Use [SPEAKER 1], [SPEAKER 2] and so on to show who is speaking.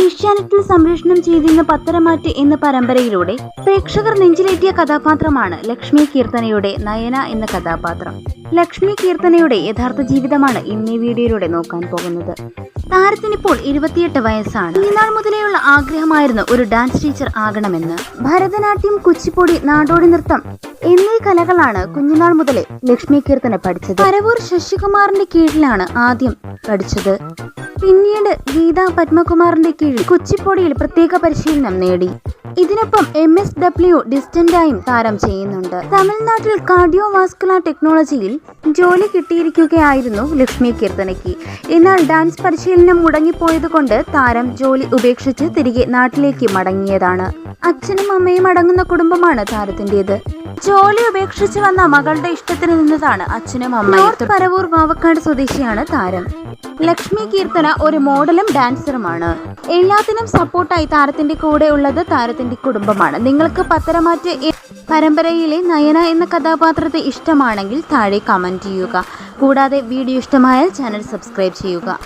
[SPEAKER 1] ഏഷ്യാനെറ്റിൽ സംപ്രേഷണം ചെയ്തിരുന്ന പത്തരമാറ്റ് എന്ന പരമ്പരയിലൂടെ പ്രേക്ഷകർ നെഞ്ചിലേറ്റിയ കഥാപാത്രമാണ് ലക്ഷ്മി കീർത്തനയുടെ നയന എന്ന കഥാപാത്രം. ലക്ഷ്മി കീർത്തനയുടെ യഥാർത്ഥ ജീവിതമാണ് ഇന്നീ വീഡിയോയിലൂടെ നോക്കാൻ പോകുന്നത്. താരത്തിനിപ്പോൾ ഇരുപത്തിയെട്ട് വയസ്സാണ്. ഇന്നാൾ മുതലെയുള്ള ആഗ്രഹമായിരുന്നു ഒരു ഡാൻസ് ടീച്ചർ ആകണമെന്ന്. ഭരതനാട്യം കുച്ചിപ്പൊടി നാടോടി നൃത്തം എന്നീ കലകളാണ് കുഞ്ഞുനാൾ മുതലേ ലക്ഷ്മി കീർത്തന പഠിച്ചത്. പരവൂർ ശശികുമാറിന്റെ കീഴിലാണ് ആദ്യം പഠിച്ചത്. പിന്നീട് ഗീത പത്മകുമാറിന്റെ കീഴിൽ കുച്ചിപ്പൊടിയിൽ പ്രത്യേക പരിശീലനം നേടി. ഇതിനൊപ്പം എം എസ് ഡബ്ല്യു ഡിസ്റ്റന്റായും താരം ചെയ്യുന്നുണ്ട്. തമിഴ്നാട്ടിൽ കാർഡിയോ വാസ്കുലർ ടെക്നോളജിയിൽ ജോലി കിട്ടിയിരിക്കുകയായിരുന്നു ലക്ഷ്മി കീർത്തനയ്ക്ക്. എന്നാൽ ഡാൻസ് പരിശീലനം മുടങ്ങിപ്പോയതുകൊണ്ട് താരം ജോലി ഉപേക്ഷിച്ച് തിരികെ നാട്ടിലേക്ക് മടങ്ങിയതാണ്. അച്ഛനും അമ്മയും അടങ്ങുന്ന കുടുംബമാണ് താരത്തിന്റേത്. ജോലി ഉപേക്ഷിച്ച് വന്ന മകളുടെ ഇഷ്ടത്തിന് നിന്നതാണ് അച്ഛനും അമ്മയും പരവൂർ മാവക്കാട് സ്വദേശിയാണ് താരം. ലക്ഷ്മി കീർത്തന ഒരു മോഡലും ഡാൻസറുമാണ്. എല്ലാത്തിനും സപ്പോർട്ടായി താരത്തിന്റെ കൂടെ ഉള്ളത് താരത്തിന്റെ കുടുംബമാണ്. നിങ്ങൾക്ക് പത്തരമാറ്റ് പരമ്പരയിലെ നയന എന്ന കഥാപാത്രത്തെ ഇഷ്ടമാണെങ്കിൽ താഴെ കമന്റ് ചെയ്യുക. കൂടാതെ വീഡിയോ ഇഷ്ടമായാൽ ചാനൽ സബ്സ്ക്രൈബ് ചെയ്യുക.